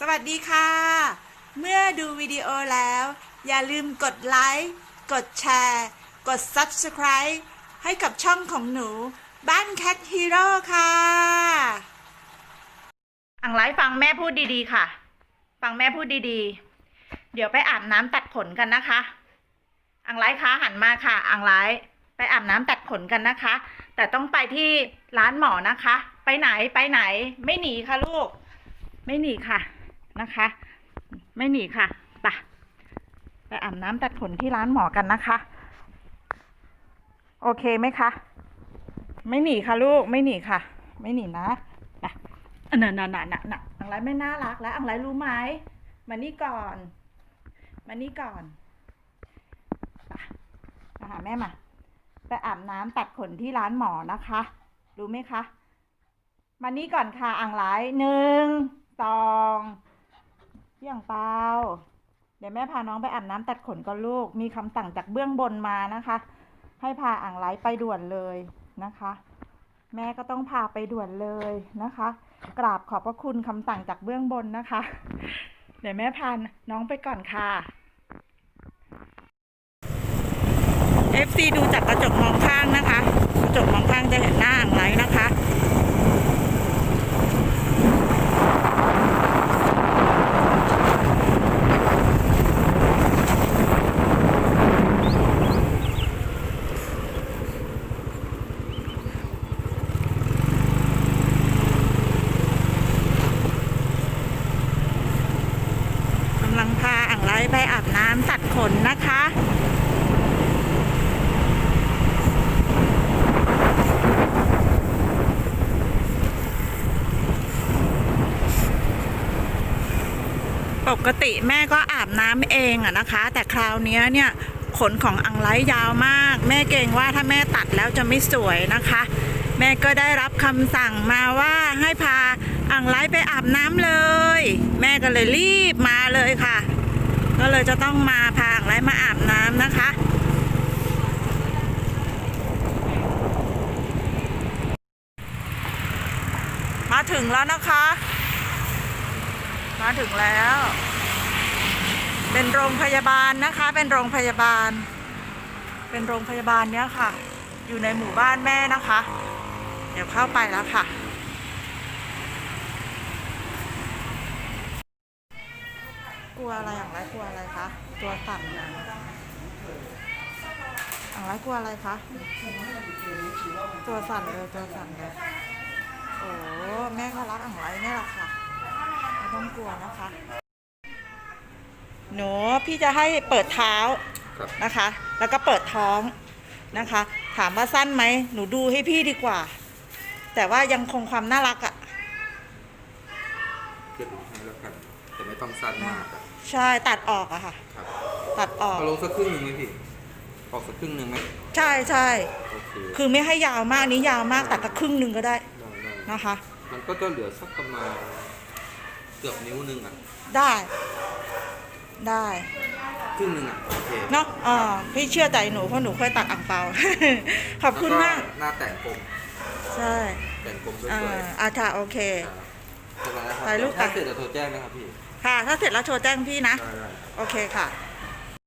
สวัสดีค่ะ เมื่อดูวิดีโอแล้ว อย่าลืมกดไลค์กดแชร์ กด Subscribe ให้กับช่องของหนู บ้าน Cat Hero ค่ะอังไลฟ์ฟังแม่พูดดีๆค่ะ ฟังแม่พูดดีๆ เดี๋ยวไปอาบน้ำตัดขนกันนะคะอังไลฟ์คะหันมาค่ะอังไลฟ์ไปอาบน้ำตัดขนกันนะคะ แต่ต้องไปที่ร้านหมอนะคะ ไปไหนไปไหน ไม่หนีค่ะลูก ไม่หนีค่ะ นะคะ ไม่หนีค่ะไปไปอาบน้ำตัดขนที่ร้านหมอกันนะคะ โอเคไหมคะ ไม่หนีค่ะลูก ไม่หนีค่ะ ไม่หนีนะไปอันน่ะน่ะน่ะน่ะน่ะอังไรไม่น่ารักแล้วอังไรรู้ไหมมานี่ก่อน มานี่ก่อนไปมาหาแม่มา ไปอาบน้ำตัดขนที่ร้านหมอนะคะ รู้ไหมคะ มานี่ก่อนค่ะอังไรหนึ่งสอง เยี่ยงเปาเดี๋ยวแม่พาน้องไปอาบน้ำตัดขนก่อนลูก มีคำสั่งจากเบื้องบนมานะคะ ให้พาอ่างไลไปด่วนเลยนะคะ แม่ก็ต้องพาไปด่วนเลยนะคะ กราบขอบพระคุณคำสั่งจากเบื้องบนนะคะ เดี๋ยวแม่พาน้องไปก่อนค่ะ FC ดูจากกระจกมองข้างนะคะ กระจกมองข้างจะเห็นหน้าอ่างไลนะคะ กำลังพาอ่างไลไปอาบน้ำตัดขนนะคะ ปกติแม่ก็อาบน้ำเองอะนะคะ แต่คราวนี้เนี่ยขนของอังไลยาวมาก แม่เกรงว่าถ้าแม่ตัดแล้วจะไม่สวยนะคะ แม่ก็ได้รับคำสั่งมาว่าให้พาอังไลไปอาบน้ำเลย แม่ก็เลยรีบมาเลยค่ะ ก็เลยจะต้องมาพาอังไลมาอาบน้ำนะคะมาถึงแล้วนะคะ มาถึงแล้ว เป็นโรงพยาบาลนะคะ เป็นโรงพยาบาล เป็นโรงพยาบาลเนี้ยค่ะ อยู่ในหมู่บ้านแม่นะคะ เดี๋ยวเข้าไปแล้วค่ะ กลัวอะไรอย่างไรกลัวอะไรคะ ตัวสั่นนะอย่างไรกลัวอะไรคะ ตัวสั่นเลยตัวสั่นเลยโอ้แม่เขารักอ่างไรเนี่ยแหละค่ะไม่ต้องกลัวนะคะ หนูพี่จะให้เปิดเท้าครับนะคะ แล้วก็เปิดท้องนะคะ ถามว่าสั้นไหม หนูดูให้พี่ดีกว่า แต่ว่ายังคงความน่ารักอะ่ะเก็บให้แล้วกันแต่ไม่ต้องสั้นมากอะใช่ตัดออกอะค่ะ ครับตัดออก เอาลงสักครึ่งหนึ่งไหมพี่ออกสักครึ่งหนึ่งไหมใช่ใช่โอเคคือไม่ให้ยาวมากอันนี้ยาวมากตัดสักครึ่งหนึ่งก็ได้ได้ได้นะคะ มันก็จะเหลือสักประมาณเกือบนิ้วหนึ่งอะได้ ได้ครึ่งหนึ่งอะโอเคเนาะอ่าพี่เชื่อใจหนูเพราะหนูเคยตัดอ่างเปา ขอบคุณมาก แล้วหน้าแต่งกลม ใช่ แต่งกลมสอ่าวยอาค่ะโอเคๆครับเสร็จแล้วนะครับถ่ายรูปถ้าค่ะเสร็จเดี๋ยวโทรแจ้งนะครับพี่ ค่ะ ถ้าเสร็จแล้วโทรแจ้งพี่นะ ได้ได้โอเคค่ะ